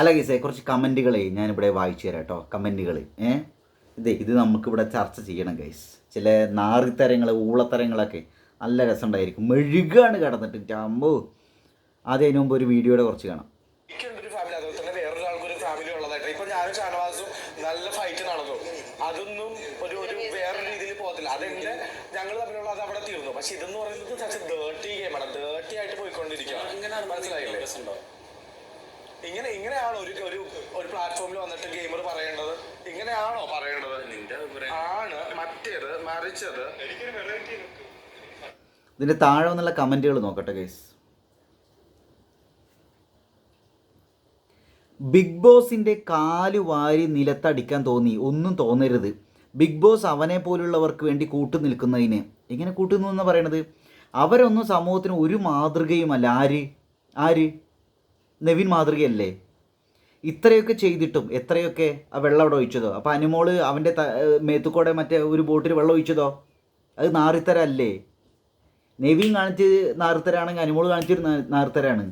അല്ല ഗീസേ കുറച്ച് കമന്റുകളെ ഞാനിവിടെ വായിച്ചു തരാം കേട്ടോ കമന്റുകൾ ഏഹ് ഇതേ ഇത് നമുക്കിവിടെ ചർച്ച ചെയ്യണം ഗൈസ്. ചില നാറിത്തരങ്ങൾ ഊളത്തരങ്ങളൊക്കെ നല്ല രസമുണ്ടായിരിക്കും. മെഴുകാണ് കിടന്നിട്ട് ആദ്യം അതിന് മുമ്പ് ഒരു വീഡിയോയുടെ കുറച്ച് കാണാം. നല്ല ഫൈറ്റ് നടന്നു. അതൊന്നും ഒരു ഒരു വേറെ രീതിയിൽ പോകത്തില്ല. അതെന്റെ ഞങ്ങൾ തമ്മിലുള്ള അത് അവിടെ തീർന്നു. പക്ഷെ ഇതെന്ന് പറയുന്നത് ഡേർട്ടി ഗെയിമാണ് ഡേർട്ടി ആയിട്ട് പോയിക്കൊണ്ടിരിക്കുകയാണ്. മനസ്സിലായില്ലേ? ഇങ്ങനെ ഇങ്ങനെയാണോ ഒരു ഒരു ഒരു പ്ലാറ്റ്ഫോമിൽ വന്നിട്ട് ഗെയിമർ പറയേണ്ടത്? ഇങ്ങനെയാണോ പറയേണ്ടത്? ആണ് മറ്റേത് മറിച്ചത്? ഇതിന്റെ താഴെ വന്നുള്ള കമന്റുകൾ നോക്കട്ടെ ഗൈസ് ബിഗ് ബോസിന്റെ കാൽ വാരി നിലത്തടിക്കാൻ തോന്നി. ഒന്നും തോന്നരുത്. ബിഗ് ബോസ് അവനെ പോലുള്ളവർക്ക് വേണ്ടി കൂട്ടു നിൽക്കുന്നതിന്. എങ്ങനെ കൂട്ടുന്നു എന്ന് പറയണത്? അവരൊന്നും സമൂഹത്തിന് ഒരു മാതൃകയുമല്ല. ആര്? ആര്? നവീൻ മാതൃകയല്ലേ? ഇത്രയൊക്കെ ചെയ്തിട്ടും എത്രയൊക്കെ ആ വെള്ളം അവിടെ ഒഴിച്ചതോ? അപ്പോൾ അനുമോൾ അവന്റെ മേത്തുക്കൂടെ മറ്റേ ഒരു ബോട്ടിൽ വെള്ളം ഒഴിച്ചതോ? അത് നാറിത്തരല്ലേ? നെവിൻ കാണിച്ച് നാർത്തരാണെങ്കിൽ അനുമോൾ കാണിച്ചൊരു നാർത്തരാണ്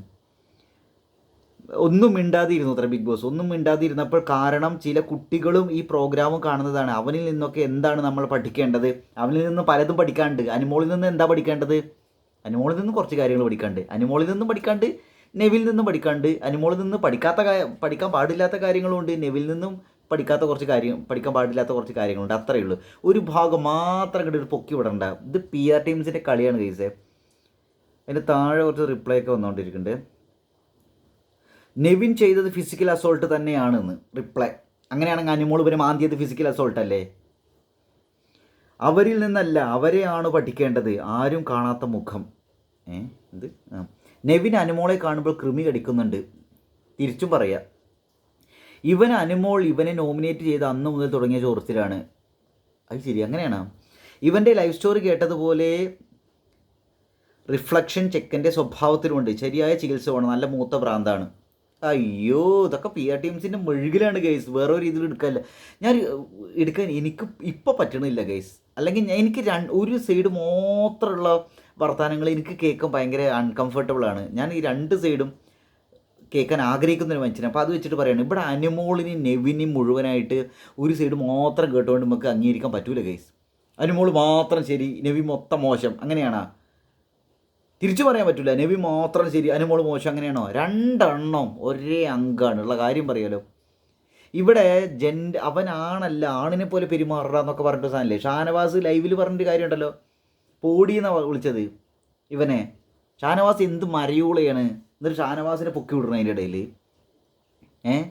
ഒന്നും മിണ്ടാതിരുന്നു അത്ര ബിഗ് ബോസ്. ഒന്നും മിണ്ടാതിരുന്നപ്പോൾ കാരണം ചില കുട്ടികളും ഈ പ്രോഗ്രാമും കാണുന്നതാണ്. അവനിൽ നിന്നൊക്കെ എന്താണ് നമ്മൾ പഠിക്കേണ്ടത്? അവനിൽ നിന്ന് പലതും പഠിക്കാണ്ട് അനുമോളിൽ നിന്ന് എന്താ പഠിക്കേണ്ടത്? അനുമോളിൽ നിന്ന് കുറച്ച് കാര്യങ്ങൾ പഠിക്കാണ്ട് അനുമോളിൽ നിന്നും പഠിക്കാണ്ട് നെവിൽ നിന്നും പഠിക്കാണ്ട് അനുമോളിൽ നിന്ന് പഠിക്കാത്ത പഠിക്കാൻ പാടില്ലാത്ത കാര്യങ്ങളുണ്ട്. നെവിൽ നിന്നും പഠിക്കാത്ത കുറച്ച് കാര്യം പഠിക്കാൻ പാടില്ലാത്ത കുറച്ച് കാര്യങ്ങളുണ്ട്. അത്രയേ ഉള്ളൂ. ഒരു ഭാഗം മാത്രം കണ്ടി ഒരു പൊക്കി വിടണ്ട. ഇത് പി ആർ ടീംസിന്റെ കളിയാണ് കേസേ അതിന്റെ താഴെ കുറച്ച് റിപ്ലൈ ഒക്കെ വന്നുകൊണ്ടിരിക്കുന്നുണ്ട് നെവിൻ ചെയ്തത് ഫിസിക്കൽ അസോൾട്ട് തന്നെയാണെന്ന്. റിപ്ലൈ അങ്ങനെയാണെങ്കിൽ അനുമോൾ ഇവരെ മാന്തിയത് ഫിസിക്കൽ അസോൾട്ട് അല്ലേ? അവരിൽ നിന്നല്ല അവരെയാണ് പഠിക്കേണ്ടത്. ആരും കാണാത്ത മുഖം. എന്ത്? ആ. നെവിൻ അനുമോളെ കാണുമ്പോൾ കൃമി കടിക്കുന്നുണ്ട്. തിരിച്ചും പറയാം. ഇവൻ അനുമോൾ ഇവനെ നോമിനേറ്റ് ചെയ്ത അന്ന് മുതൽ തുടങ്ങിയ ചോർച്ചിലാണ്. അത് ശരി അങ്ങനെയാണ്? ഇവന്റെ ലൈഫ് സ്റ്റോറി കേട്ടതുപോലെ റിഫ്ലക്ഷൻ ചെക്കന്റെ സ്വഭാവത്തിലുണ്ട്. ശരിയായ ചികിത്സ വേണം. നല്ല മൂത്ത ഭ്രാന്താണ്. അയ്യോ ഇതൊക്കെ പി ആർ ടി ടീംസിന്റെ മെഴുകിലാണ് ഗൈസ് വേറെ ഒരു രീതിയിൽ എടുക്കാനില്ല ഞാൻ എടുക്കാൻ എനിക്ക് ഇപ്പോൾ പറ്റണില്ല ഗൈസ് അല്ലെങ്കിൽ എനിക്ക് രണ്ട് ഒരു സൈഡ് മാത്രമുള്ള വർത്തമാനങ്ങൾ എനിക്ക് കേൾക്കാൻ ഭയങ്കര അൺകംഫർട്ടബിൾ ആണ്. ഞാൻ ഈ രണ്ട് സൈഡും കേൾക്കാൻ ആഗ്രഹിക്കുന്ന ഒരു മനുഷ്യനാണ് അപ്പോൾ അത് വെച്ചിട്ട് പറയണം ഇവിടെ അനുമോളിനെയും നെവിനെയും മുഴുവനായിട്ട് ഒരു സൈഡ് മാത്രം കേട്ടുകൊണ്ട് നമുക്ക് അംഗീകരിക്കാൻ പറ്റൂല ഗൈസ് അനുമോൾ മാത്രം ശരി നെവി മൊത്തം മോശം. അങ്ങനെയാണോ. തിരിച്ചു പറയാൻ പറ്റില്ല നബി മാത്രം ശരി അനുമോൾ മോശം അങ്ങനെയാണോ? രണ്ടെണ്ണം ഒരേ അംഗമാണ് ഉള്ള കാര്യം പറയാലോ. ഇവിടെ ജെൻഡ് അവനാണല്ല ആണിനെ പോലെ പെരുമാറുക എന്നൊക്കെ പറഞ്ഞിട്ട് സാധനമില്ലേ ഷാനവാസ് ലൈവിൽ പറഞ്ഞിട്ട് കാര്യമുണ്ടല്ലോ. പോടിയെന്നാണ് വിളിച്ചത്? ഇവനെ. ഷാനവാസ് എന്ത് മരയൂളയാണ്? എന്നിട്ട് ഷാനവാസിനെ പൊക്കി വിടണം അതിന്റെ ഇടയിൽ ഏ?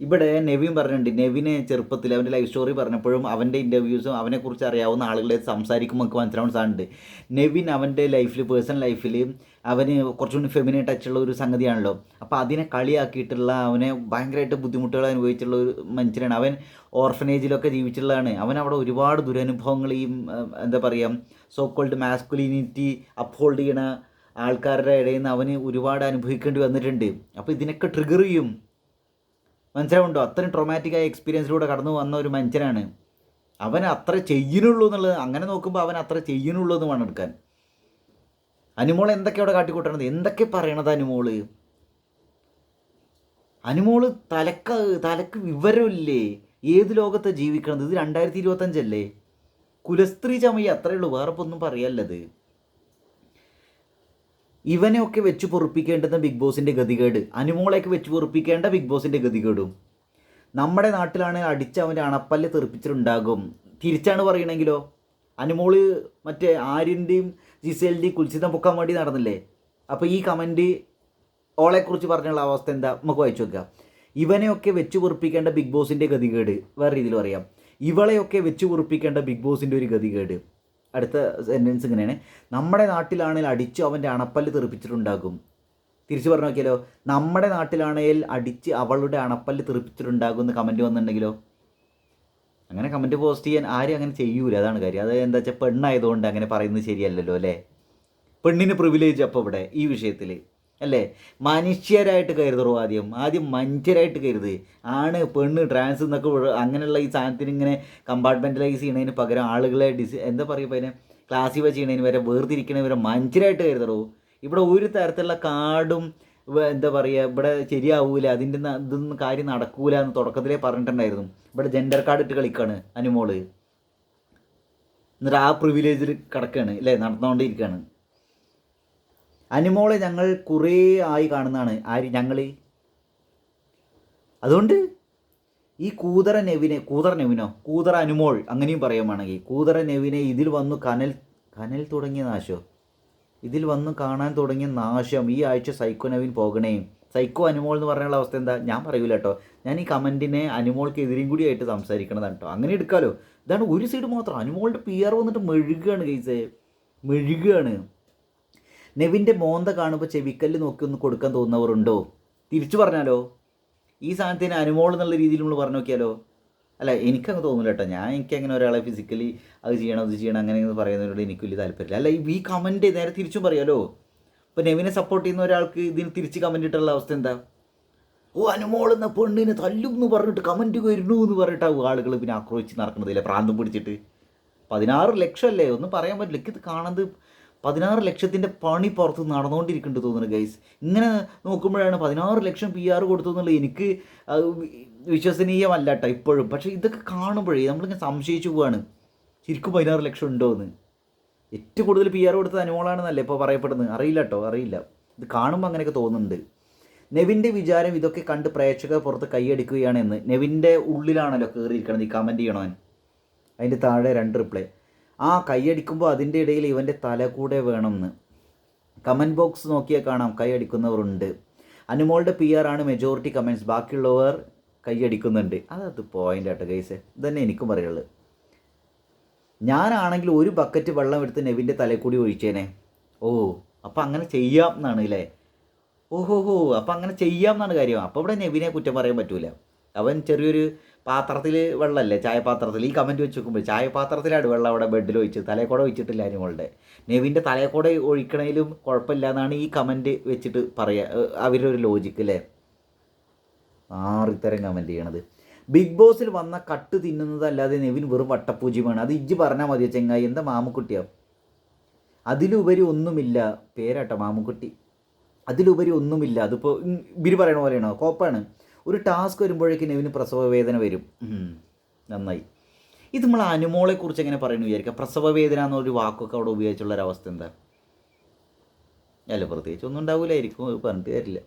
ഇവിടെ നെവിൻ പറഞ്ഞിട്ടുണ്ട്. നെവിനെ ചെറുപ്പത്തിൽ അവന്റെ ലൈഫ് സ്റ്റോറി പറഞ്ഞപ്പോഴും അവന്റെ ഇന്റർവ്യൂസും അവനെക്കുറിച്ച് അറിയാവുന്ന ആളുകളെ സംസാരിക്കുമ്പോൾ നമുക്ക് മനസ്സിലാവുന്ന സാധനമുണ്ട്. നെവിൻ അവന്റെ ലൈഫിൽ പേഴ്സണൽ ലൈഫിൽ അവന് കുറച്ചുകൂടി ഫെമിനെ ടച്ചുള്ള ഒരു സംഗതിയാണല്ലോ. അപ്പോൾ അതിനെ കളിയാക്കിയിട്ടുള്ള അവനെ ഭയങ്കരമായിട്ട് ബുദ്ധിമുട്ടുകൾ അനുഭവിച്ചിട്ടുള്ള ഒരു മനുഷ്യനാണ്. അവൻ ഓർഫനേജിലൊക്കെ ജീവിച്ചിട്ടുള്ളതാണ്. അവൻ അവിടെ ഒരുപാട് ദുരനുഭവങ്ങൾ ഈ എന്താ പറയുക സോ കോൾഡ് മാസ്കുലിനിറ്റി അപ്ഹോൾഡ് ചെയ്യണ ആൾക്കാരുടെ ഇടയിൽ നിന്ന് അവന് ഒരുപാട് അനുഭവിക്കേണ്ടി വന്നിട്ടുണ്ട്. അപ്പോൾ ഇതിനൊക്കെ ട്രിഗർ ചെയ്യും. മനസ്സിലാവുണ്ടോ അത്രയും ട്രോമാറ്റിക് ആയ എക്സ്പീരിയൻസിലൂടെ കടന്നു വന്ന ഒരു മനുഷ്യനാണ്. അവൻ അത്ര ചെയ്യുന്നുള്ളൂ എന്നുള്ളത് അങ്ങനെ നോക്കുമ്പോൾ അവൻ അത്ര ചെയ്യുന്നുള്ളൂ എന്ന് വേണം എടുക്കാൻ. അനുമോൾ എന്തൊക്കെ അവിടെ കാട്ടിക്കൂട്ടണത്? എന്തൊക്കെ പറയണത് അനുമോൾ? അനുമോൾ തലക്ക് തലക്ക് വിവരമില്ലേ? ഏത് ലോകത്ത് ജീവിക്കണത്? ഇത് രണ്ടായിരത്തി ഇരുപത്തഞ്ചല്ലേ കുലസ്ത്രീ ചമയ അത്രയേ ഉള്ളൂ വേറെ ഒന്നും പറയല്ലത്. ഇവനെയൊക്കെ വെച്ച് പൊറുപ്പിക്കേണ്ടുന്ന ബിഗ് ബോസിന്റെ ഗതികേട്. അനുമോളെയൊക്കെ വെച്ച് പൊറുപ്പിക്കേണ്ട ബിഗ് ബോസിന്റെ ഗതികേടും. നമ്മുടെ നാട്ടിലാണ് അടിച്ച് അവന്റെ അണപ്പല്ല് തെറിപ്പിച്ചിട്ടുണ്ടാകും. തിരിച്ചാണ് പറയണമെങ്കിലോ അനുമോൾ മറ്റേ ആര്യന്റെയും ജിസേലിന്റെയും കുൽസിതം പൊക്കാൻ വേണ്ടി നടന്നില്ലേ? അപ്പോൾ ഈ കമന്റ് ഓളെക്കുറിച്ച് പറഞ്ഞുള്ള അവസ്ഥ എന്താ? നമുക്ക് വായിച്ചു നോക്കാം. ഇവനെയൊക്കെ വെച്ച് കുറിപ്പിക്കേണ്ട ബിഗ് ബോസിന്റെ ഗതികേട്. വേറെ രീതിയിൽ പറയാം. ഇവളെയൊക്കെ വെച്ച് കുറിപ്പിക്കേണ്ട ബിഗ് ബോസിന്റെ ഒരു ഗതികേട്. അടുത്ത സെന്റൻസ് ഇങ്ങനെയാണ്. നമ്മുടെ നാട്ടിലാണെങ്കിൽ അടിച്ച് അവന്റെ അണപ്പല്ല് തെറിപ്പിച്ചിട്ടുണ്ടാകും. തിരിച്ചു പറഞ്ഞു നോക്കിയാലോ? നമ്മുടെ നാട്ടിലാണെങ്കിൽ അടിച്ച് അവളുടെ അണപ്പല്ല് തെറിപ്പിച്ചിട്ടുണ്ടാകും എന്ന് കമന്റ് വന്നിട്ടുണ്ടെങ്കിലോ? അങ്ങനെ കമന്റ് പോസ്റ്റ് ചെയ്യാൻ ആരും അങ്ങനെ ചെയ്യൂല. അതാണ് കാര്യം. അത് എന്താ വെച്ചാൽ പെണ്ണായതുകൊണ്ട് അങ്ങനെ പറയുന്നത് ശരിയല്ലല്ലോ അല്ലേ? പെണ്ണിന് പ്രിവിലേജ് അപ്പോൾ ഇവിടെ ഈ വിഷയത്തിൽ അല്ലേ? മനുഷ്യരായിട്ട് കരുതറോ ആദ്യം. ആദ്യം മനുഷ്യരായിട്ട് കരുത്. ആണ് പെണ്ണ് ട്രാൻസ് എന്നൊക്കെ അങ്ങനെയുള്ള ഈ സാധനത്തിന് ഇങ്ങനെ കമ്പാർട്ട്മെന്റലൈസ് ചെയ്യണതിന് പകരം ആളുകളെ ഡിസ് എന്താ പറയുക അതിനെ? ക്ലാസിഫൈ ചെയ്യണതിന് വരെ വേർതിരിക്കണതിന് വരെ മനുഷ്യരായിട്ട് കരുതറോ ഇവിടെ ഒരു തരത്തിലുള്ള കാർഡും എന്താ പറയുക ഇവിടെ ശരിയാവൂല അതിന്റെ ഇതൊന്നും കാര്യം നടക്കൂല എന്ന് തുടക്കത്തിലേ പറഞ്ഞിട്ടുണ്ടായിരുന്നു. ഇവിടെ ജെൻഡർ കാർഡ് ഇട്ട് കളിക്കാണ് അനുമോൾ. എന്നിട്ട് ആ പ്രിവിലേജിൽ കിടക്കുകയാണ് അല്ലേ നടന്നുകൊണ്ടിരിക്കുകയാണ് അനുമോളെ ഞങ്ങൾ കുറേ ആയി കാണുന്നതാണ്. ആര്? ഞങ്ങൾ അതുകൊണ്ട് ഈ കൂതറ നെവിനെ കൂതറ നെവിനോ? കൂതറ അനുമോൾ അങ്ങനെയും പറയുകയാണെങ്കിൽ കൂതറ നെവിനെ ഇതിൽ വന്നു കനൽ കനൽ തുടങ്ങിയ നാശോ? ഇതിൽ വന്ന് കാണാൻ തുടങ്ങിയ നാശം ഈ ആഴ്ച സൈക്കോ നവീൻ പോകണേ. സൈക്കോ അനുമോൾ എന്ന് പറഞ്ഞുള്ള അവസ്ഥ എന്താ? ഞാൻ പറയൂല കേട്ടോ. ഞാൻ ഈ കമന്റിനെ അനുമോൾക്ക് എതിരും കൂടി ആയിട്ട് സംസാരിക്കണതാണ് കേട്ടോ. അങ്ങനെ എടുക്കാമല്ലോ ഇതാണ് ഒരു സൈഡ് മാത്രം. അനുമോളുടെ പി ആർ വന്നിട്ട് മെഴുകുകയാണ് കൈസേ മെഴുകുകയാണ് നെവിന്റെ മോന്ത കാണുമ്പോൾ ചെവിക്കല്ല് നോക്കി ഒന്ന് കൊടുക്കാൻ തോന്നുന്നവരുണ്ടോ? തിരിച്ചു പറഞ്ഞാലോ? ഈ സാധനത്തിന് അനുമോൾ എന്നുള്ള രീതിയിൽ നമ്മൾ പറഞ്ഞു നോക്കിയാലോ? അല്ല എനിക്കങ്ങ് തോന്നില്ല കേട്ടോ ഞാൻ എനിക്ക് അങ്ങനെ ഒരാളെ ഫിസിക്കലി അത് ചെയ്യണം അത് ചെയ്യണം അങ്ങനെ പറയുന്നതിനോട് എനിക്ക് വലിയ താല്പര്യമില്ല. അല്ല ഈ കമന്റ് നേരെ തിരിച്ചും പറയാലോ? ഇപ്പോൾ നെവിനെ സപ്പോർട്ട് ചെയ്യുന്ന ഒരാൾക്ക് ഇതിന് തിരിച്ച് കമന്റ് ഇട്ടുള്ള അവസ്ഥ എന്താ? ഓ അനുമോൾ എന്ന പെണ്ണിനെ തല്ലും എന്ന് പറഞ്ഞിട്ട് കമന്റ് വരുന്നു എന്ന് പറഞ്ഞിട്ടാവും ആളുകൾ പിന്നെ ആക്രോശിച്ച് നടക്കുന്നതില്ലേ പ്രാന്തം പിടിച്ചിട്ട്. പതിനാറ് ലക്ഷമല്ലേ? ഒന്നും പറയാൻ പറ്റില്ല. എനിക്കിത് കാണുന്നത് പതിനാറ് ലക്ഷത്തിന്റെ പണി പുറത്ത് നടന്നുകൊണ്ടിരിക്കുന്നുണ്ട് തോന്നുന്നു ഗൈസ് ഇങ്ങനെ നോക്കുമ്പോഴാണ് പതിനാറ് ലക്ഷം പി ആർ കൊടുത്തു എന്നുള്ളത് എനിക്ക് വിശ്വസനീയമല്ല കേട്ടോ ഇപ്പോഴും. പക്ഷേ ഇതൊക്കെ കാണുമ്പോഴേ നമ്മളിങ്ങനെ സംശയിച്ചു പോവാണ്. ശരിക്കും പതിനാറ് ലക്ഷം ഉണ്ടോ എന്ന്. ഏറ്റവും കൂടുതൽ പി ആർ കൊടുത്തത് അനുമോളാണെന്നല്ലേ ഇപ്പോൾ പറയപ്പെടുന്നത്. അറിയില്ല കേട്ടോ അറിയില്ല. ഇത് കാണുമ്പോൾ അങ്ങനെയൊക്കെ തോന്നുന്നുണ്ട്. നെവിന്റെ വിചാരം ഇതൊക്കെ കണ്ട് പ്രേക്ഷകർ പുറത്ത് കൈയടിക്കുകയാണെന്ന് നെവിന്റെ ഉള്ളിലാണല്ലോ കയറിയിരിക്കണത് ഈ കമന്റ് ചെയ്യണവൻ. അതിന്റെ താഴെ രണ്ട് റിപ്ലൈ ആ കൈയടിക്കുമ്പോൾ അതിന്റെ ഇടയിൽ ഇവന്റെ തല കൂടെ വേണമെന്ന്. കമന്റ് ബോക്സ് നോക്കിയാൽ കാണാം കൈയടിക്കുന്നവരുണ്ട്. അനുമോളുടെ പി ആർ ആണ് മെജോറിറ്റി കമന്റ്സ് ബാക്കിയുള്ളവർ കൈയടിക്കുന്നുണ്ട്. അതത് പോയിന്റ് ആട്ടോ ഗൈസ് ഇതന്നെ എനിക്കും പറയുള്ളൂ ഞാനാണെങ്കിൽ ഒരു ബക്കറ്റ് വെള്ളം എടുത്ത് നെവിന്റെ തലയിൽ കൂടി ഒഴിച്ചേനെ. ഓ അപ്പം അങ്ങനെ ചെയ്യാം എന്നാണ് അല്ലേ? ഓഹോ ഹോ അപ്പം അങ്ങനെ ചെയ്യാം എന്നാണ് കാര്യം. അപ്പോൾ ഇവിടെ നെവിനെ കുറ്റം പറയാൻ പറ്റൂല. അവൻ ചെറിയൊരു പാത്രത്തിൽ വെള്ളമല്ലേ ചായപാത്രത്തിൽ ഈ കമന്റ് വെച്ച് നോക്കുമ്പോൾ ചായപാത്രത്തിലാണ് വെള്ളം അവിടെ ബെഡിൽ ഒഴിച്ച് തലേക്കൂടെ ഒഴിച്ചിട്ടില്ല അനുമോളുടെ നെവിന്റെ തലേക്കൂടെ ഒഴിക്കണേലും കുഴപ്പമില്ല എന്നാണ് ഈ കമന്റ് വെച്ചിട്ട് പറയുക അവരുടെ ഒരു ലോജിക്ക് അല്ലേ ആറിത്തരം കമന്റ് ചെയ്യണത്. ബിഗ് ബോസിൽ വന്ന കട്ട് തിന്നുന്നതല്ലാതെ നെവിൻ വെറും വട്ടപ്പൂജ്യമാണ്. അത് ഇജ്ജ് പറഞ്ഞാൽ മതിയോ ചെങ്ങായി? എന്താ മാമുക്കുട്ടിയാ? അതിലുപരി ഒന്നുമില്ല. പേരാട്ടോ മാമുക്കുട്ടി. അതിലുപരി ഒന്നുമില്ല. അതിപ്പോൾ ഇവർ പറയണ പോലെയാണോ? കോപ്പാണ്. ഒരു ടാസ്ക് വരുമ്പോഴേക്കും നെവിന് പ്രസവ വേദന വരും നന്നായി. ഇത് നമ്മൾ അനുമോളെക്കുറിച്ച് എങ്ങനെ പറയുന്നു വിചാരിക്കുക പ്രസവ വേദന എന്നൊരു വാക്കൊക്കെ അവിടെ ഉപയോഗിച്ചുള്ള ഒരു അവസ്ഥ എന്താ? അല്ല പ്രത്യേകിച്ച് ഒന്നും ഉണ്ടാവില്ലായിരിക്കും പറഞ്ഞിട്ട് കാര്യമില്ല.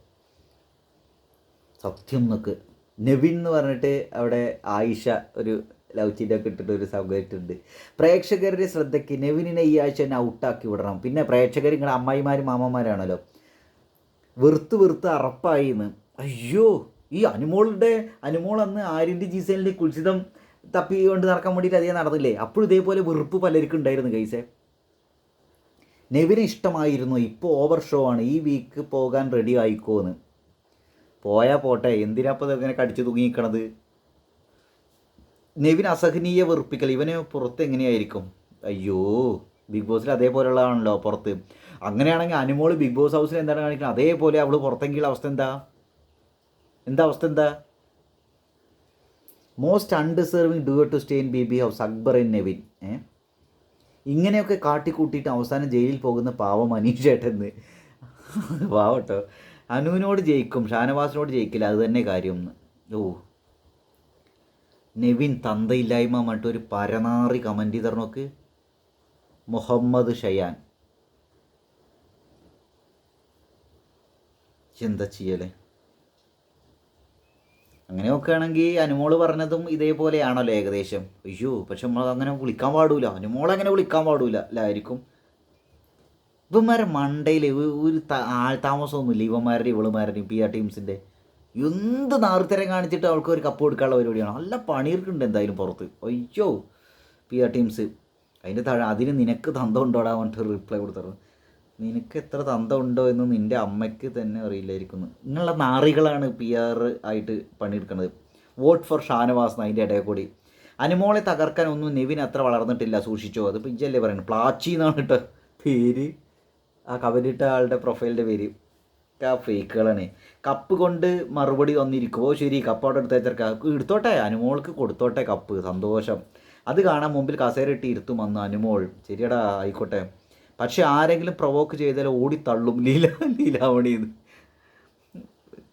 സത്യം എന്നൊക്കെ. നെവിൻ എന്ന് പറഞ്ഞിട്ട് അവിടെ ആയിഷ ഒരു ലവ് ചീറ്റൊക്കെ ഇട്ടിട്ട് ഒരു സൗകര്യമുണ്ട് പ്രേക്ഷകരുടെ ശ്രദ്ധയ്ക്ക് നെവിനിനെ ഈ ആഴ്ച തന്നെ ഔട്ടാക്കി വിടണം. പിന്നെ പ്രേക്ഷകർ ഇങ്ങനെ അമ്മായിമാരും മാമന്മാരാണല്ലോ. വെറുത്ത് വെറുത്ത് അറപ്പായി എന്ന്. അയ്യോ! ഈ അനുമോളുടെ അനുമോൾ അന്ന് ആര്യന്റെ ജീസലിന്റെ കുൽസിതം തപ്പി കൊണ്ട് നടക്കാൻ വേണ്ടിയിട്ട് അധികം നടന്നില്ലേ? അപ്പോഴും ഇതേപോലെ വെറുപ്പ് പലർക്കും ഉണ്ടായിരുന്നു കൈസേ നെവിന് ഇഷ്ടമായിരുന്നു ഇപ്പോൾ ഓവർ ഷോ ആണ് ഈ വീക്ക് പോകാൻ റെഡി ആയിക്കോന്ന്. പോയാൽ പോട്ടെ എന്തിനാ ഇപ്പോൾ ഇങ്ങനെ കടിച്ചു തൂങ്ങിക്കണത്? നെവിൻ അസഹനീയ വെറുപ്പിക്കൽ ഇവന് പുറത്ത് എങ്ങനെയായിരിക്കും? അയ്യോ ബിഗ് ബോസിൽ അതേപോലെയുള്ളതാണല്ലോ പുറത്ത്. അങ്ങനെയാണെങ്കിൽ അനുമോൾ ബിഗ് ബോസ് ഹൗസിൽ എന്താണ് കാണിക്കുന്നത് അതേപോലെ അവൾ പുറത്തെങ്കിലുള്ള അവസ്ഥ എന്താ? എന്താ അവസ്ഥ എന്താ? Most undeserving do to stay in B B house Akbar in Nevin ഇങ്ങനെയൊക്കെ കാട്ടിക്കൂട്ടിയിട്ട് അവസാനം ജയിലിൽ പോകുന്ന പാവം അനീഷേട്ടെന്ന് പാവട്ടോ. അനുവിനോട് ജയിക്കും ഷാനവാസിനോട് ജയിക്കില്ല അത് തന്നെ കാര്യം. ഓ. നെവിൻ തന്തയില്ലായ്മ മറ്റൊരു ഒരു പരനാറി കമന്റ് ചെയ്തർ നോക്ക് മുഹമ്മദ് ഷയാൻ. എന്താ ചെയ്യലേ? അങ്ങനെ നോക്കുകയാണെങ്കിൽ അനുമോൾ പറഞ്ഞതും ഇതേപോലെയാണല്ലോ ഏകദേശം. അയ്യോ പക്ഷെ നമ്മൾ അങ്ങനെ വിളിക്കാൻ പാടില്ല അനുമോളെ അങ്ങനെ വിളിക്കാൻ പാടൂല. അല്ലായിരിക്കും. ഇവന്മാരെ മണ്ടയിൽ ഒരു ആൾതാമസമൊന്നുമില്ല ആൾ താമസമൊന്നുമില്ല. ഇവന്മാരുടെ ഇവളുമാരുടെയും പി ആർ ടീംസിന്റെ എന്ത് നാർത്തരം കാണിച്ചിട്ട് അവൾക്ക് ഒരു കപ്പ് കൊടുക്കാനുള്ള പരിപാടിയാണ്. നല്ല പണിയെടുക്കുന്നുണ്ട് എന്തായാലും പുറത്ത്. അയ്യോ പി ആർ ടീംസ്. അതിന്റെ താഴെ അതിന് നിനക്ക് തന്തം ഉണ്ടോടാ പറഞ്ഞിട്ട് റിപ്ലൈ കൊടുത്തത്. നിനക്ക് എത്ര തന്തം ഉണ്ടോ എന്ന് നിന്റെ അമ്മയ്ക്ക് തന്നെ അറിയില്ലായിരിക്കും ഇങ്ങനെയുള്ള നാറികളാണ് പി ആർ ആയിട്ട് പണിയെടുക്കുന്നത്. വോട്ട് ഫോർ ഷാനവാസ് അതിന്റെ ഇടയിൽ കൂടി അനുമോളെ തകർക്കാൻ ഒന്നും നെവിൻ അത്ര വളർന്നിട്ടില്ല സൂക്ഷിച്ചോ? അതിപ്പോൾ ഇജ്ജല്ലേ പറയുന്നത് പ്ലാച്ചി എന്നാണ് കേട്ടോ പേര്. ആ കവലിട്ട ആളുടെ പ്രൊഫൈലിന്റെ പേര്. ആ ഫേക്കുകളാണ്. കപ്പ് കൊണ്ട് മറുപടി വന്നിരിക്കുമോ ശരി. കപ്പ് അവിടെ എടുത്ത് വെച്ചേർക്ക എടുത്തോട്ടെ? അനുമോൾക്ക് കൊടുത്തോട്ടെ കപ്പ്. സന്തോഷം. അത് കാണാൻ മുമ്പിൽ കസേര ഇട്ട് ഇരുത്തും വന്നു അനുമോൾ. ശരിയടാ ആയിക്കോട്ടെ. പക്ഷെ ആരെങ്കിലും പ്രൊവോക്ക് ചെയ്താൽ ഓടി തള്ളും. ലീല ലീലാവണിന്ന്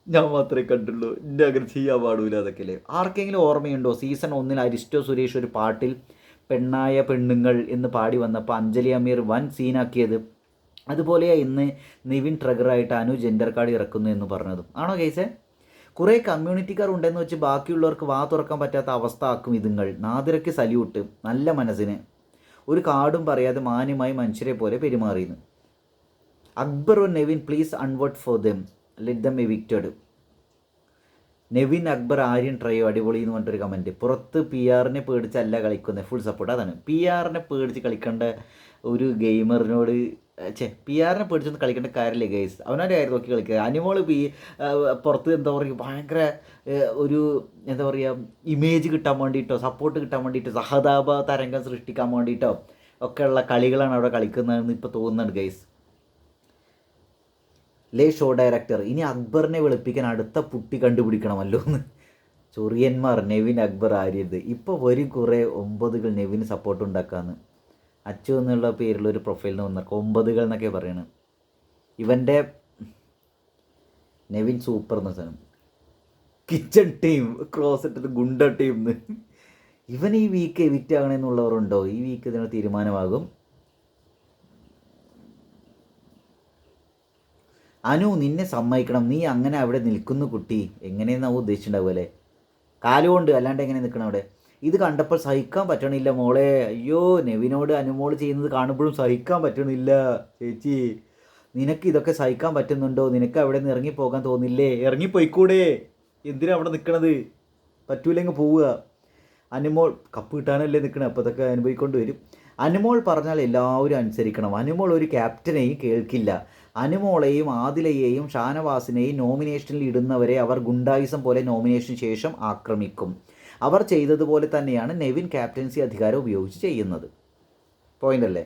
ഞാൻ മാത്രമേ കണ്ടുള്ളൂ. എന്റെ അങ്ങനെ ചെയ്യാൻ പാടില്ല അതൊക്കെ അല്ലേ? ആർക്കെങ്കിലും ഓർമ്മയുണ്ടോ? സീസൺ ഒന്നിൽ അരിസ്റ്റോ സുരേഷ് ഒരു പാട്ടിൽ പെണ്ണായ പെണ്ണുങ്ങൾ എന്ന് പാടി വന്നപ്പോൾ അഞ്ജലി അമീർ വൻ സീനാക്കിയത് അതുപോലെയാണ് ഇന്ന് നിവിൻ ട്രഗറായിട്ട് അനു ജെൻഡർ കാർഡ് ഇറക്കുന്നു എന്ന് പറഞ്ഞതും. ആണോ കേസേ കുറേ കമ്മ്യൂണിറ്റിക്കാർ ഉണ്ടെന്ന് വെച്ച് ബാക്കിയുള്ളവർക്ക് വാ തുറക്കാൻ പറ്റാത്ത അവസ്ഥ ആക്കും ഇതുങ്ങൾ. നാദിരയ്ക്ക് സല്യൂട്ട് നല്ല മനസ്സിന്. ഒരു കാർഡും പറയാതെ മാന്യമായി മനുഷ്യരെ പോലെ പെരുമാറിയെന്ന്. Akbar or Nevin please unvote for them let them evicted Nevin Akbar Aryan trio അടിപൊളി എന്ന് പറഞ്ഞിട്ടൊരു കമന്റ് പുറത്ത് പി ആറിനെ പേടിച്ചല്ല കളിക്കുന്നത് ഫുൾ സപ്പോർട്ട് അതാണ്. പി ആറിനെ പേടിച്ച് കളിക്കേണ്ട ഒരു ഗെയിമറിനോട് ചേ പി ആറിനെ പേടിച്ചൊന്നും കളിക്കേണ്ട കാര്യമില്ല ഗൈസ് അവനവന്റെ കാര്യം നോക്കി കളിക്കുക? അനിമോൾ പി പുറത്ത് എന്താ പറയുക ഭയങ്കര ഒരു എന്താ പറയുക ഇമേജ് കിട്ടാൻ വേണ്ടിയിട്ടോ സപ്പോർട്ട് കിട്ടാൻ വേണ്ടിയിട്ടോ സഹതാപ തരംഗം സൃഷ്ടിക്കാൻ വേണ്ടിയിട്ടോ ഒക്കെയുള്ള കളികളാണ് അവിടെ കളിക്കുന്നതെന്ന് ഇപ്പോൾ തോന്നുന്നുണ്ട് ഗൈസ് ലേ ഷോ ഡയറക്ടർ ഇനി അക്ബറിനെ വെളുപ്പിക്കാൻ അടുത്ത പുട്ടി കണ്ടുപിടിക്കണമല്ലോ എന്ന് ചൊറിയന്മാർ നെവിൻ അക്ബർ ആര്യത് ഇപ്പോൾ വരും കുറേ ഒമ്പതുകൾ നെവിന് സപ്പോർട്ട് ഉണ്ടാക്കാന്ന്. അച്ചു എന്നുള്ള പേരിലൊരു പ്രൊഫൈലിന് വന്ന കൊമ്പതുകൾ എന്നൊക്കെ പറയുന്നത് ഇവന്റെ നെവിൻ സൂപ്പർ എന്ന സാധനം കിച്ചൺ ടീം ക്രോസ് ഇട്ടത് ഗുണ്ട ടീം എന്ന് ഇവൻ ഈ വീക്ക് എവിറ്റ് ആകണമെന്നുള്ളവരുണ്ടോ ഈ വീക്ക് ഇതിന് തീരുമാനമാകും. അനു നിന്നെ സമ്മതിക്കണം. നീ അങ്ങനെ അവിടെ നിൽക്കുന്നു കുട്ടി. എങ്ങനെയെന്നാവും ഉദ്ദേശിച്ചിട്ടുണ്ടാവുമല്ലേ കാലുകൊണ്ട് അല്ലാണ്ട് എങ്ങനെ നിൽക്കണം അവിടെ? ഇത് കണ്ടപ്പോൾ സഹിക്കാൻ പറ്റണില്ല മോളെ. അയ്യോ നെവിനോട് അനുമോൾ ചെയ്യുന്നത് കാണുമ്പോഴും സഹിക്കാൻ പറ്റണില്ല. ചേച്ചി നിനക്ക് ഇതൊക്കെ സഹിക്കാൻ പറ്റുന്നുണ്ടോ? നിനക്ക് അവിടെ നിന്ന് ഇറങ്ങിപ്പോകാൻ തോന്നില്ലേ? ഇറങ്ങിപ്പോയിക്കൂടെ? എന്തിനാ അവിടെ നിൽക്കണത് പറ്റൂലെങ്കിൽ പോവുക. അനുമോൾ കപ്പ് കിട്ടാനല്ലേ നിൽക്കണത് അപ്പോൾ ഇതൊക്കെ അനുഭവിക്കൊണ്ട് വരും. അനുമോൾ പറഞ്ഞാൽ എല്ലാവരും അനുസരിക്കണം. അനുമോൾ ഒരു ക്യാപ്റ്റനെയും കേൾക്കില്ല. അനുമോളെയും ആദിലയെയും ഷാനവാസിനെയും നോമിനേഷനിൽ ഇടുന്നവരെ അവർ ഗുണ്ടായിസം പോലെ നോമിനേഷന് ശേഷം ആക്രമിക്കും. അവർ ചെയ്തതുപോലെ തന്നെയാണ് നെവിൻ ക്യാപ്റ്റൻസി അധികാരം ഉപയോഗിച്ച് ചെയ്യുന്നത്. പോയിന്റ് അല്ലേ?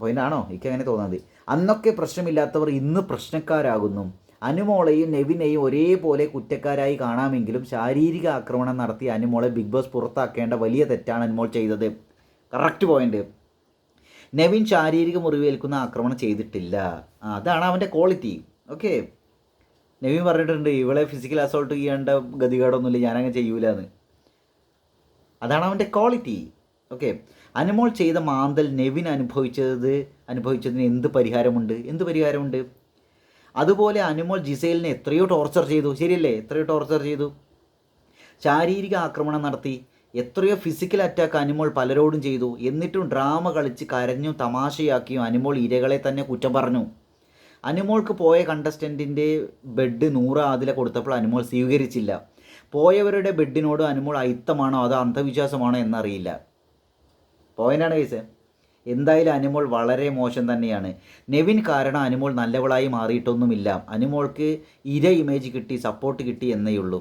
പോയിന്റ് ആണോ? എനിക്ക് അങ്ങനെ തോന്നാതെ അന്നൊക്കെ പ്രശ്നമില്ലാത്തവർ ഇന്ന് പ്രശ്നക്കാരാകുന്നു. അനുമോളെയും നെവിനെയും ഒരേപോലെ കുറ്റക്കാരായി കാണാമെങ്കിലും ശാരീരിക ആക്രമണം നടത്തിയ അനുമോളെ ബിഗ് ബോസ് പുറത്താക്കേണ്ട വലിയ തെറ്റാണ് അനുമോൾ ചെയ്തത്. കറക്റ്റ് പോയിന്റ് നെവിൻ ശാരീരിക മുറിവേൽക്കുന്ന ആക്രമണം ചെയ്തിട്ടില്ല. അതാണ് അവന്റെ ക്വാളിറ്റി ഓക്കെ നെവിൻ പറഞ്ഞിട്ടുണ്ട് ഇവളെ ഫിസിക്കൽ അസോൾട്ട് ചെയ്യേണ്ട ഗതികേടൊന്നുമില്ല ഞാനങ്ങ് ചെയ്യൂല എന്ന് അതാണ് അവന്റെ ക്വാളിറ്റി ഓക്കെ അനുമോൾ ചെയ്ത മാന്തൽ നെവിൻ അനുഭവിച്ചത് അനുഭവിച്ചതിന് എന്ത് പരിഹാരമുണ്ട്? എന്ത് പരിഹാരമുണ്ട്? അതുപോലെ അനുമോൾ ജിസൈലിനെ എത്രയോ ടോർച്ചർ ചെയ്തു. ശരിയല്ലേ? എത്രയോ ടോർച്ചർ ചെയ്തു. ശാരീരിക ആക്രമണം നടത്തി. എത്രയോ ഫിസിക്കൽ അറ്റാക്ക് അനുമോൾ പലരോടും ചെയ്തു. എന്നിട്ടും ഡ്രാമ കളിച്ച് കരഞ്ഞും തമാശയാക്കിയും അനുമോൾ ഇരകളെ തന്നെ കുറ്റം പറഞ്ഞു. അനുമോൾക്ക് പോയ കണ്ടസ്റ്റന്റിന്റെ ബെഡ് നൂറ് അതിലെ കൊടുത്തപ്പോൾ അനുമോൾ സ്വീകരിച്ചില്ല. പോയവരുടെ ബെഡിനോട് അനുമോൾ അയിത്തമാണോ അതോ അന്ധവിശ്വാസമാണോ എന്നറിയില്ല. പോയിന്റാണ് കേസ് എന്തായാലും അനുമോൾ വളരെ മോശം തന്നെയാണ്. നെവിൻ കാരണം അനുമോൾ നല്ലവളായി മാറിയിട്ടൊന്നുമില്ല. അനുമോൾക്ക് ഇര ഇമേജ് കിട്ടി സപ്പോർട്ട് കിട്ടി എന്നേ ഉള്ളൂ.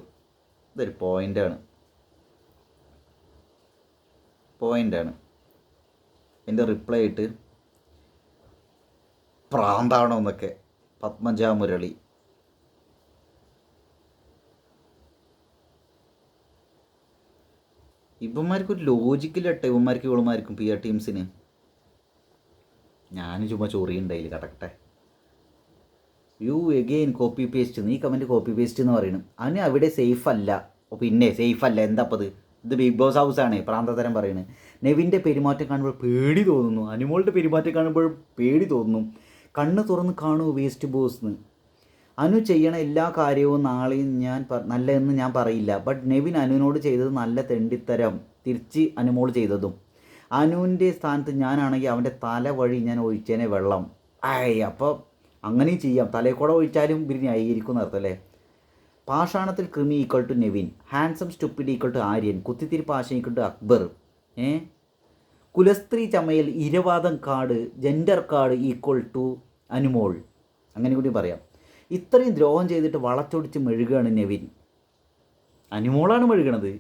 ഇതൊരു പോയിന്റാണ് പോയിന്റാണ് എന്റെ റിപ്ലൈ ആയിട്ട് പ്രാന്താണോ എന്നൊക്കെ പത്മജ മുരളി ഇവന്മാർക്ക് ഒരു ലോജിക്കില്ലട്ടെ ഇവന്മാർക്ക് ഇവളുമാർക്കും പി ആർ ടീംസിന്? ഞാൻ ചുമ്മാ ചൊറിയുണ്ടായില്ല കടക്കട്ടെ. യു എഗെയിൻ കോപ്പി പേസ്റ്റ് നീ കമന്റ് കോപ്പി പേസ്റ്റ് എന്ന് പറയണം. അവന് അവിടെ സേഫ് അല്ല. പിന്നെ സേഫ് അല്ല. എന്താപ്പത് ഇത് ബിഗ് ബോസ് ഹൗസ് ആണ് പ്രാന്തതരം പറയുന്നത് നെവിന്റെ പെരുമാറ്റം കാണുമ്പോൾ പേടി തോന്നുന്നു. അനുമോളുടെ പെരുമാറ്റം കാണുമ്പോൾ പേടി തോന്നുന്നു. കണ്ണ് തുറന്ന് കാണൂ വേസ്റ്റ് ബോസ് എന്ന് അനു ചെയ്യണ എല്ലാ കാര്യവും നാളെയും ഞാൻ നല്ല എന്ന് ഞാൻ പറയില്ല. ബട്ട് നെവിൻ അനുവിനോട് ചെയ്തത് നല്ല തെണ്ടിത്തരം. തിരിച്ച് അനുമോൾ ചെയ്തതും. അനുവിന്റെ സ്ഥാനത്ത് ഞാനാണെങ്കിൽ അവന്റെ തല വഴി ഞാൻ ഒഴിച്ചേനെ വെള്ളം. ആയി അപ്പോൾ അങ്ങനെയും ചെയ്യാം. തലയിൽ ഒഴിച്ചാലും ഇവർ ന്യായീകരിക്കും നിർത്തല്ലേ പാഷാണത്തിൽ creamy equal to Nevin. Handsome stupid equal to Aryan. കുത്തിത്തിരിപ്പ് Asha equal to Akbar. ഏ? കുലസ്ത്രീ ചമയിൽ ഇരവാദം card gender card equal to Anumol. അങ്ങനെ കൂടി പറയാം. ഇത്രയും ദ്രോഹം ചെയ്തിട്ട് വളച്ചൊടിച്ച് മെഴുകുകയാണ് നെവിൻ. അനുമോളാണ് മെഴുകണത്.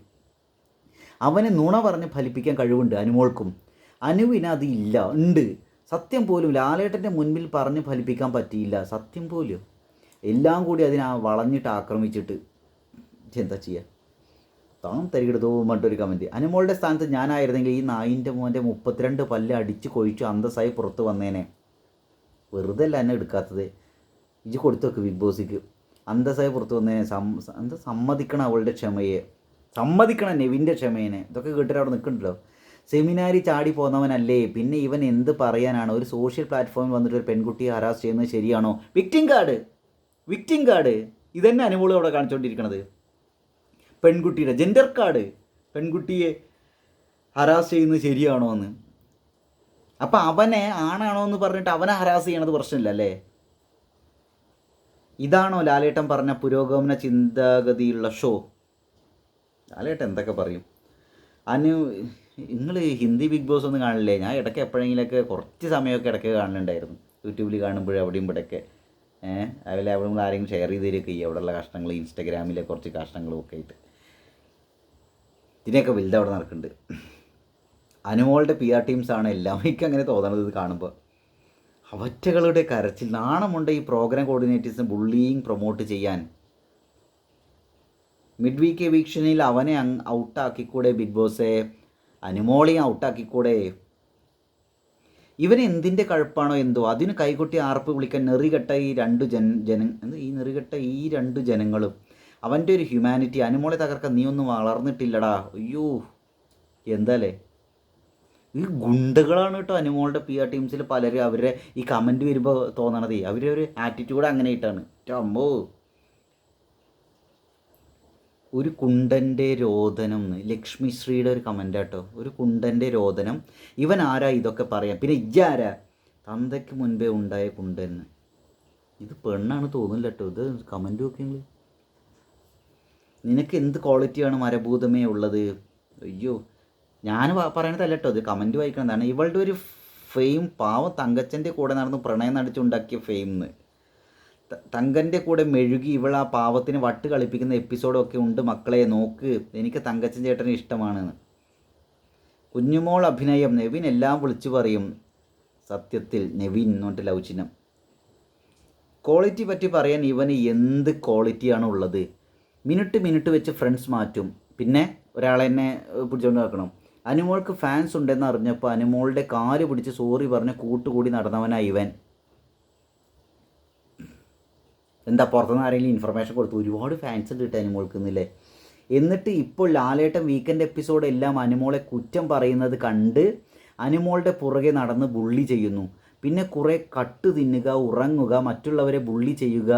അവനെ നുണ പറഞ്ഞ് ഫലിപ്പിക്കാൻ കഴിവുണ്ട് അനുമോൾക്കും. അനുവിന് അത് ഇല്ല ഉണ്ട്. സത്യം പോലും ലാലേട്ടന്റെ മുൻപിൽ പറഞ്ഞ് ഫലിപ്പിക്കാൻ പറ്റിയില്ല സത്യം പോലും. എല്ലാം കൂടി അതിനെ വളഞ്ഞിട്ട് ആക്രമിച്ചിട്ട്. എന്താ ചെയ്യുക താൻ തരികിടത്തോ മറ്റൊരു കമന്റ് അനുമോളുടെ സ്ഥാനത്ത് ഞാനായിരുന്നെങ്കിൽ ഈ നായിന്റെ മോന്റെ മുപ്പത്തിരണ്ട് പല്ല് അടിച്ച് കൊഴിച്ചു അന്തസ്സായി പുറത്ത് വന്നേനെ. വെറുതെ അല്ല എന്നെ എടുക്കാത്തത്. ഇജ് കൊടുത്തു വെക്ക് ബിഗ് ബോസിക്ക് അന്തസ്സായി പുറത്തു വന്നേ എന്താ സമ്മതിക്കണം അവളുടെ ക്ഷമയെ. സമ്മതിക്കണം നെവിന്റെ ക്ഷമേനെ. ഇതൊക്കെ കേട്ടിട്ട് അവിടെ നിൽക്കണ്ടല്ലോ. സെമിനാരി ചാടി പോന്നവനല്ലേ. പിന്നെ ഇവൻ എന്ത് പറയാനാണ്? ഒരു സോഷ്യൽ പ്ലാറ്റ്ഫോമിൽ വന്നിട്ട് ഒരു പെൺകുട്ടിയെ ഹരാസ് ചെയ്യുന്നത് ശരിയാണോ? വിക്ടിം കാർഡ് വിക്ടിം കാർഡ് ഇതന്നെ അനുമോളും അവിടെ കാണിച്ചുകൊണ്ടിരിക്കണത് പെൺകുട്ടിയുടെ ജെൻഡർ കാർഡ് പെൺകുട്ടിയെ ഹരാസ് ചെയ്യുന്നത് ശരിയാണോ എന്ന്. അപ്പം അവനെ ആണാണോ എന്ന് പറഞ്ഞിട്ട് അവനെ ഹരാസ് ചെയ്യണത് പ്രശ്നമില്ല അല്ലേ? ഇതാണോ ലാലേട്ടൻ പറഞ്ഞ പുരോഗമന ചിന്താഗതിയുള്ള ഷോ ലാലേട്ടൻ എന്തൊക്കെ പറയും? അനു നിങ്ങൾ ഹിന്ദി ബിഗ് ബോസ് ഒന്നും കാണില്ലേ? ഞാൻ ഇടയ്ക്ക് എപ്പോഴെങ്കിലൊക്കെ കുറച്ച് സമയമൊക്കെ ഇടയ്ക്ക് കാണുന്നുണ്ടായിരുന്നു. യൂട്യൂബിൽ കാണുമ്പോഴും അവിടെയും ഇവിടെയൊക്കെ. ഏഹ് അതിൽ അവിടെ നമ്മൾ ആരെങ്കിലും ഷെയർ ചെയ്ത് തരികയൊക്കെ ചെയ്യും. അവിടെയുള്ള കഷ്ണങ്ങൾ ഇൻസ്റ്റാഗ്രാമിലെ കുറച്ച് കഷ്ണങ്ങളും ഒക്കെ ആയിട്ട്. ഇതിനെയൊക്കെ വലുത് അവിടെ നടക്കുന്നുണ്ട്. അനുമോളുടെ പി ആർ ആണ് എല്ലാം എനിക്ക് അങ്ങനെ തോന്നണത് ഇത് കാണുമ്പോൾ അവറ്റകളുടെ കരച്ചിൽ നാണമുണ്ട് ഈ പ്രോഗ്രാം കോർഡിനേറ്റേഴ്സിന് ബുള്ളിയിങ് പ്രൊമോട്ട് ചെയ്യാൻ. മിഡ് വീക്ക് എവിക്ഷനിൽ അവനെ ഔട്ടാക്കിക്കൂടെ ബിഗ് ബോസെ അനുമോളിയും ഔട്ടാക്കിക്കൂടെ ഇവൻ എന്തിന്റെ കഴപ്പാണോ എന്തോ? അതിന് കൈകൊട്ടി ആർപ്പ് വിളിക്കാൻ നെറികെട്ട ഈ രണ്ട് ജന ജന ഈ നെറികെട്ട ഈ രണ്ട് ജനങ്ങളും? അവന്റെ ഒരു ഹ്യൂമാനിറ്റി അനുമോളെ തകർക്കാൻ നീ ഒന്നും വളർന്നിട്ടില്ലടാ. അയ്യോ എന്താലേ? ഈ ഗുണ്ടകളാണ് കേട്ടോ അനുമോളുടെ പി ആർ ടീംസിൽ പലരും അവരുടെ ഈ കമന്റ് വരുമ്പോൾ തോന്നണത്. അവരുടെ ഒരു ആറ്റിറ്റ്യൂഡ് അങ്ങനെ ആയിട്ടാണ് അമ്മോ ഒരു കുണ്ടന്റെ രോദനം എന്ന് ലക്ഷ്മിശ്രീയുടെ ഒരു കമന്റ് കേട്ടോ ഒരു കുണ്ടന്റെ രോദനം. ഇവൻ ആരാ? ഇതൊക്കെ പറയാം. പിന്നെ ഇജ്ജാരാ തന്തയ്ക്ക് മുൻപേ ഉണ്ടായ കുണ്ടൻ. ഇത് പെണ്ണാണ് തോന്നില്ല കേട്ടോ ഇത് കമന്റ് നോക്കിയെങ്കിൽ നിനക്ക് എന്ത് ക്വാളിറ്റിയാണ് മരഭൂതമേ ഉള്ളത്? അയ്യോ. ഞാൻ പറയണതല്ല കേട്ടോ ഇത് കമന്റ് വായിക്കണതാണ്. ഇവളുടെ ഒരു ഫെയിം പാവം തങ്കച്ചന്റെ കൂടെ നടന്ന് പ്രണയം നടിച്ചുണ്ടാക്കിയ ഫെയിം എന്ന് തങ്കന്റെ കൂടെ മെഴുകി ഇവൾ ആ പാവത്തിന് വട്ട് കളിപ്പിക്കുന്ന എപ്പിസോഡൊക്കെ ഉണ്ട്. മക്കളെ നോക്ക്. എനിക്ക് തങ്കച്ചൻ ചേട്ടനെ ഇഷ്ടമാണ് കുഞ്ഞുമോൾ അഭിനയം. നെവിൻ എല്ലാം വിളിച്ചു പറയും. സത്യത്തിൽ നെവിൻ എന്നോട്ട് ലവ് ചിഹ്നം. ക്വാളിറ്റി പറ്റി പറയാൻ ഇവന് എന്ത് ക്വാളിറ്റിയാണ് ഉള്ളത്? മിനിറ്റ് മിനിറ്റ് വെച്ച് ഫ്രണ്ട്സ് മാറ്റും. പിന്നെ ഒരാളെന്നെ പിടിച്ചുകൊണ്ട് വെക്കണം അനുമോൾക്ക് ഫാൻസ് ഉണ്ടെന്ന് അറിഞ്ഞപ്പോൾ അനുമോളുടെ കാൽ പിടിച്ച് സോറി പറഞ്ഞ് കൂട്ടുകൂടി നടന്നവനായി ഇവൻ. എന്താ പുറത്തുനിന്ന് ആരെങ്കിലും ഇൻഫർമേഷൻ കൊടുത്തു ഒരുപാട് ഫാൻസ് ഉണ്ട് കേട്ടോ അനുമോൾക്ക് എന്നില്ലേ എന്നിട്ട് ഇപ്പോൾ ലാലേട്ടൻ വീക്കെൻഡ് എപ്പിസോഡ് എല്ലാം അനുമോളെ കുറ്റം പറയുന്നത് കണ്ട് അനുമോളുടെ പുറകെ നടന്ന് ബുള്ളി ചെയ്യുന്നു. പിന്നെ കുറേ കട്ട് തിന്നുക ഉറങ്ങുക മറ്റുള്ളവരെ ബുള്ളി ചെയ്യുക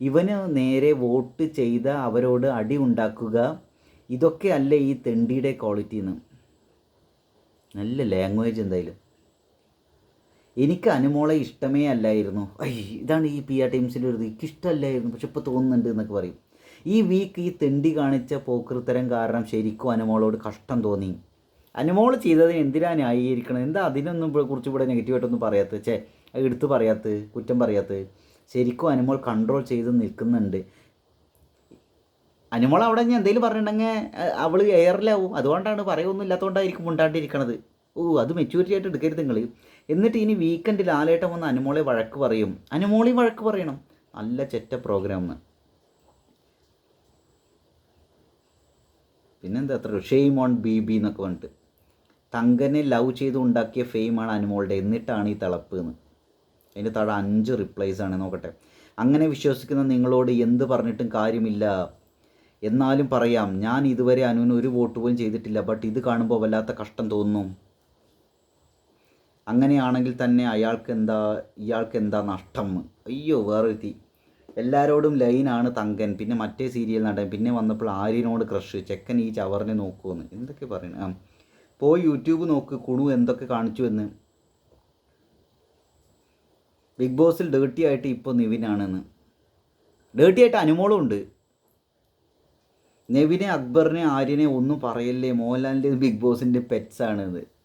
ഇവന് നേരെ വോട്ട് ചെയ്ത അവരോട് അടി ഉണ്ടാക്കുക ഇതൊക്കെ അല്ലേ ഈ തെണ്ടിയുടെ ക്വാളിറ്റി എന്ന് നല്ല ലാംഗ്വേജ് എന്തായാലും. എനിക്ക് അനുമോളെ ഇഷ്ടമേ അല്ലായിരുന്നു. ഐ ഇതാണ് ഈ പി ആർ ടീംസിന്റെ ഒരു എനിക്ക് ഇഷ്ടമല്ലായിരുന്നു. പക്ഷെ ഇപ്പോൾ തോന്നുന്നുണ്ട് എന്നൊക്കെ പറയും. ഈ വീക്ക് ഈ തെണ്ടി കാണിച്ച പോക്കൃത്തരം കാരണം ശരിക്കും അനുമോളോട് കഷ്ടം തോന്നി. അനുമോൾ ചെയ്തതിന് എന്തിനാ ന്യായീകരിക്കണം? എന്താ അതിനൊന്നും കുറിച്ച് ഇവിടെ നെഗറ്റീവായിട്ടൊന്നും പറയാത്തത്? ചേ എടുത്ത് പറയാത്തത് കുറ്റം പറയാത്തത്. ശരിക്കും അനുമോൾ കൺട്രോൾ ചെയ്ത് നിൽക്കുന്നുണ്ട്. അനുമോൾ അവിടെ ഞാൻ എന്തെങ്കിലും പറഞ്ഞിട്ടുണ്ടെങ്കിൽ അവൾ എയറിലാവും. അതുകൊണ്ടാണ് പറയൊന്നും ഇല്ലാത്തതുകൊണ്ടായിരിക്കും ഉണ്ടാണ്ടിരിക്കണത് ഓ അത് മെച്യൂരിറ്റി ആയിട്ട് എടുക്കരുത് നിങ്ങൾ എന്നിട്ട് ഇനി വീക്കെൻഡിൽ ആലേട്ടം വന്ന് അനുമോളെ വഴക്ക് പറയും. അനുമോളി വഴക്ക് പറയണം. നല്ല ചെറ്റ പ്രോഗ്രാം പിന്നെന്താ അത്ര? ഷെയിം ഓൺ ബി ബി എന്നൊക്കെ പറഞ്ഞിട്ട്. തങ്കനെ ലവ് ചെയ്ത് ഉണ്ടാക്കിയ ഫെയിമാണ് അനുമോളുടെ. എന്നിട്ടാണ് ഈ തിളപ്പ് എന്ന്. അതിന്റെ താഴെ അഞ്ച് റിപ്ലൈസ് ആണ്. നോക്കട്ടെ. അങ്ങനെ വിശ്വസിക്കുന്ന നിങ്ങളോട് എന്ത് പറഞ്ഞിട്ടും കാര്യമില്ല. എന്നാലും പറയാം ഞാൻ ഇതുവരെ അനുവിന് ഒരു വോട്ട് പോലും ചെയ്തിട്ടില്ല ബട്ട് ഇത് കാണുമ്പോൾ വല്ലാത്ത കഷ്ടം തോന്നുന്നു അങ്ങനെയാണെങ്കിൽ തന്നെ അയാൾക്ക് എന്താ ഇയാൾക്ക് എന്താ നഷ്ടം? അയ്യോ വേറൊരുത്തി. എല്ലാവരോടും ലൈനാണ് തങ്കൻ പിന്നെ മറ്റേ സീരിയൽ നടൻ പിന്നെ വന്നപ്പോൾ ആര്യനോട് ക്രഷ് ചെക്കൻ ഈ ചവറിനെ നോക്കുമെന്ന് എന്തൊക്കെ പറയുന്നത് ആ. പോയി യൂട്യൂബ് നോക്ക് കുണു എന്തൊക്കെ കാണിച്ചു എന്ന്. ബിഗ് ബോസിൽ ഡേർട്ടി ആയിട്ട് ഇപ്പോൾ നിവിനാണെന്ന്. ഡേർട്ടി ആയിട്ട് അനുമോളും ഉണ്ട്. നെവിനെ അക്ബറിനെ ആര്യനെ ഒന്നും പറയല്ലേ? മോഹൻലാലിന്റെ ബിഗ് ബോസിന്റെ പെറ്റ്സ് ആണ്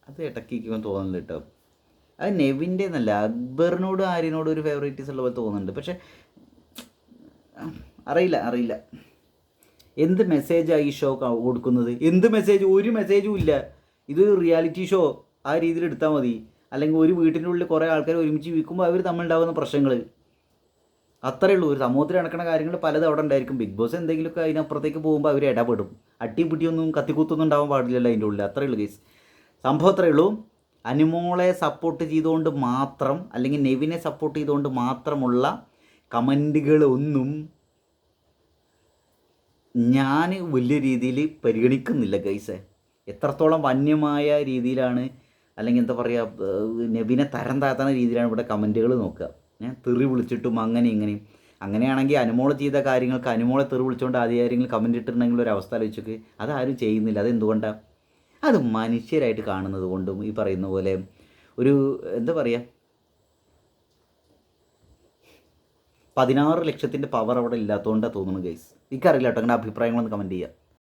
അത് ഇടയ്ക്കിരിക്കുമ്പോൾ തോന്നുന്നില്ല കേട്ടോ. അത് നെവിന്റെ എന്നല്ല അക്ബറിനോട് ആര്യനോട് ഒരു ഫേവറേറ്റീസ് ഉള്ള പോലെ തോന്നുന്നുണ്ട്. പക്ഷെ അറിയില്ല അറിയില്ല. എന്ത് മെസ്സേജാണ് ഈ ഷോ കൊടുക്കുന്നത്? എന്ത് മെസ്സേജ് ഒരു മെസ്സേജും ഇല്ല. ഇത് റിയാലിറ്റി ഷോ ആ രീതിയിൽ എടുത്താൽ മതി. അല്ലെങ്കിൽ ഒരു വീട്ടിന്റെ ഉള്ളിൽ കുറേ ആൾക്കാർ ഒരുമിച്ച് വിൽക്കുമ്പോൾ അവർ തമ്മിലുണ്ടാകുന്ന പ്രശ്നങ്ങൾ അത്രേ ഉള്ളൂ ഒരു സമൂഹത്തിൽ നടക്കുന്ന കാര്യങ്ങൾ പലതും അവിടെ ഉണ്ടായിരിക്കും. ബിഗ് ബോസ് എന്തെങ്കിലുമൊക്കെ അതിനപ്പുറത്തേക്ക് പോകുമ്പോൾ അവർ ഇടപെടും. അട്ടിയും പിട്ടിയൊന്നും കത്തിക്കുത്തൊന്നും ഉണ്ടാവാൻ പാടില്ലല്ലോ അതിന്റെ ഉള്ളിൽ. അത്രയേ ഉള്ളൂ കേസ് സംഭവം അത്രേ ഉള്ളൂ. അനുമോളെ സപ്പോർട്ട് ചെയ്തുകൊണ്ട് മാത്രം അല്ലെങ്കിൽ നെവിനെ സപ്പോർട്ട് ചെയ്തുകൊണ്ട് മാത്രമുള്ള കമന്റുകളൊന്നും ഞാൻ വലിയ രീതിയിൽ പരിഗണിക്കുന്നില്ല ഗൈസെ എത്രത്തോളം വന്യമായ രീതിയിലാണ് അല്ലെങ്കിൽ എന്താ പറയുക നെവിനെ തരം താഴ്ത്തുന്ന രീതിയിലാണ് ഇവിടെ കമന്റുകൾ നോക്കുക. തെറി വിളിച്ചിട്ടും അങ്ങനെ ഇങ്ങനെയും. അങ്ങനെയാണെങ്കിൽ അനുമോൾ ചെയ്ത കാര്യങ്ങൾക്ക് അനുമോളെ തെറി വിളിച്ചുകൊണ്ട് ആദ്യകാര്യങ്ങൾ കമന്റ് ഇട്ടിട്ടുണ്ടെങ്കിൽ ഒരു അവസ്ഥ ആലോചിച്ചൊക്കെ. അതാരും ചെയ്യുന്നില്ല. അതെന്തുകൊണ്ടാണ് അത് മനുഷ്യരായിട്ട് കാണുന്നത് കൊണ്ടും ഈ പറയുന്ന പോലെ ഒരു എന്താ പറയുക പതിനാറ് ലക്ഷത്തിന്റെ പവർ അവിടെ ഇല്ലാത്തതുകൊണ്ടാണ് തോന്നുന്നു ഗൈസ് എനിക്കറിയില്ല കേട്ടോ അങ്ങനെ അഭിപ്രായങ്ങളൊന്ന് കമന്റ് ചെയ്യുക